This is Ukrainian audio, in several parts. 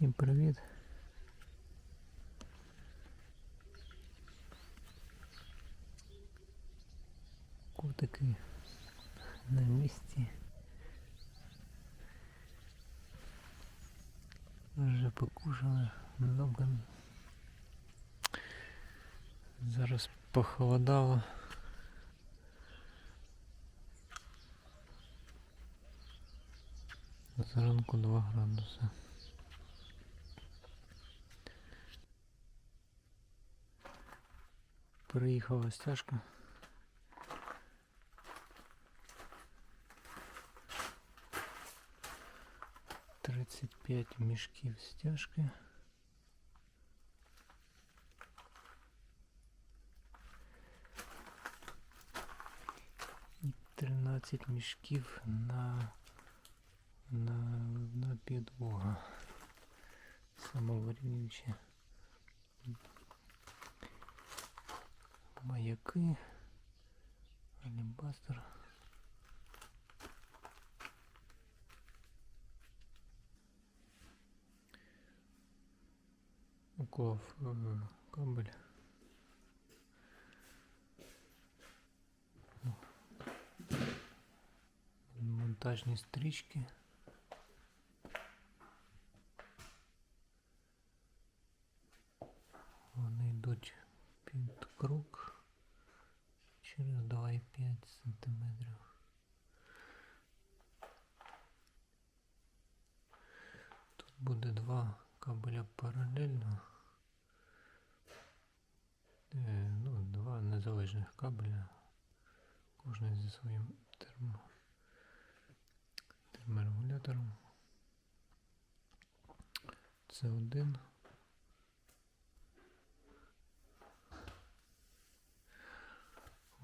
Всім привіт. Котики на місці. Вже покушали много. Зараз похолодало. Зранку 2 градуси. Приїхала стяжка. Тридцять п'ять мішків стяжки. І 13 мішків на, на, на підлога. Самовирівнюючі. Маяки. Алібастер. Уклав е, кабель. Монтажні стрічки. Вони йдуть під круг через 2,5 сантиметрів. Тут буде два кабеля паралельно. Е, ну, два незалежних кабеля. Кожен зі своїм термо, терморегулятором. Це один.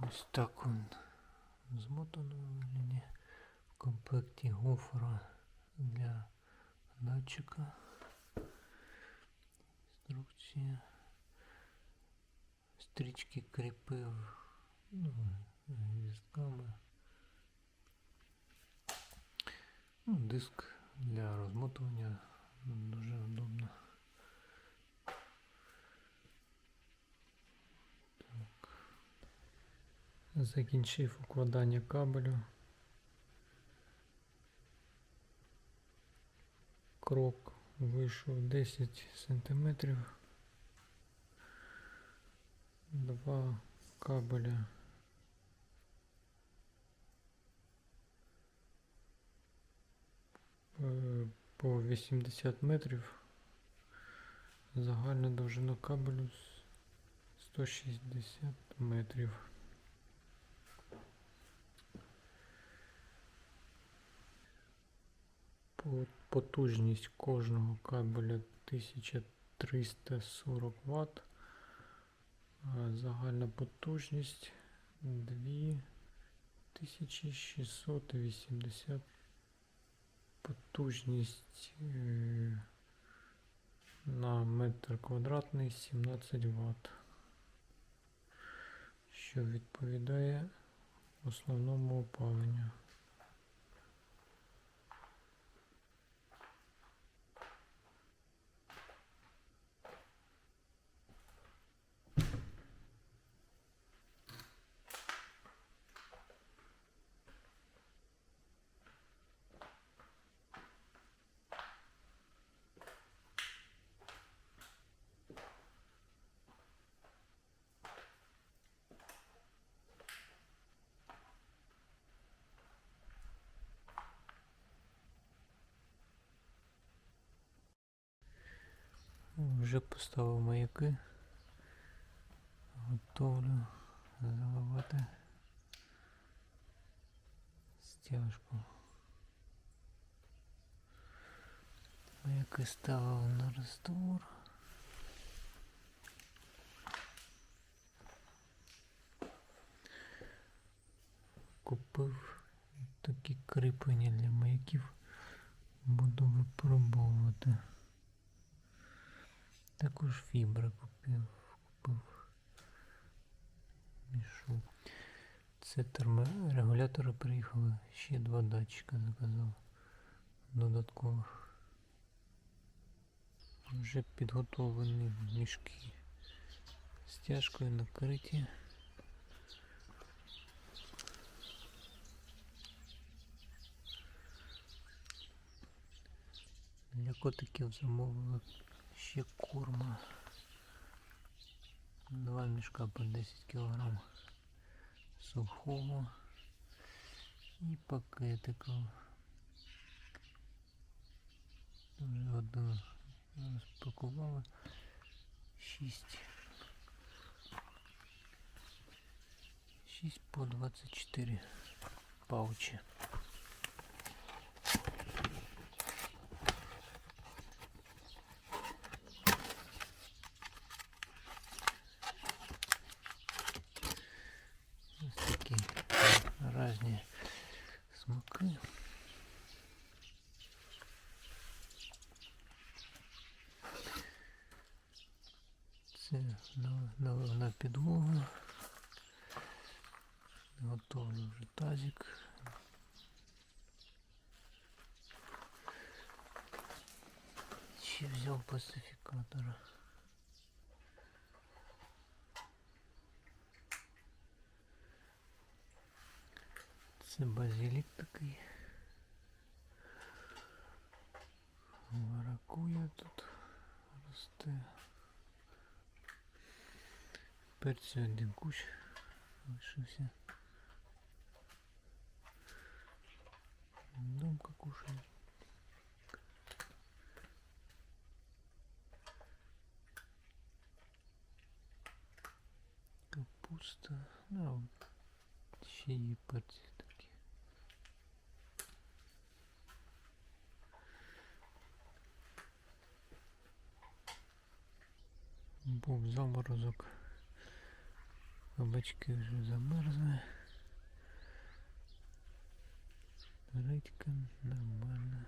Ось так він змотано вигляді. В комплекті гофра для датчика. Інструкція. Стрічки кріпив ну, гвіздками. Ну, диск для розмотування дуже удобно. Закінчив укладання кабелю. Крок вийшов 10 сантиметрів. Два кабеля. е, По 80 метрів. Загальна довжина кабелю 160 метрів. Потужність кожного кабеля 1340 Вт. Загальна потужність 2680 потужність е, на метр квадратний 17 Вт. Що відповідає основному опаленню. Вже поставив маяки. Готовлю заливати стяжку. Маяки ставив на раствор. Купив такі кріплення для маяків. Буду випробовувати. Також фібри купив. купив. Мішок. Це терморегулятори приїхали. Ще два датчика заказав. Додаткових. Вже підготовлені мішки з тяжкою накриті. Для котиків замовили ще корма. Два мішка по 10 кг сухого і пакетиків. Вже одну розпакували. Шість. Шість по 24 паучі. Це на- наливна підлога. Готовлю вже тазик. Ще взяв пацифікатора. Це базилік такий. Маракуя тут росте. Перцю один кущ лишився. Домка кушає. Капуста. Ну, ще є перці такі. Був заморозок. Кабачки вже замерзли. Редька нормально.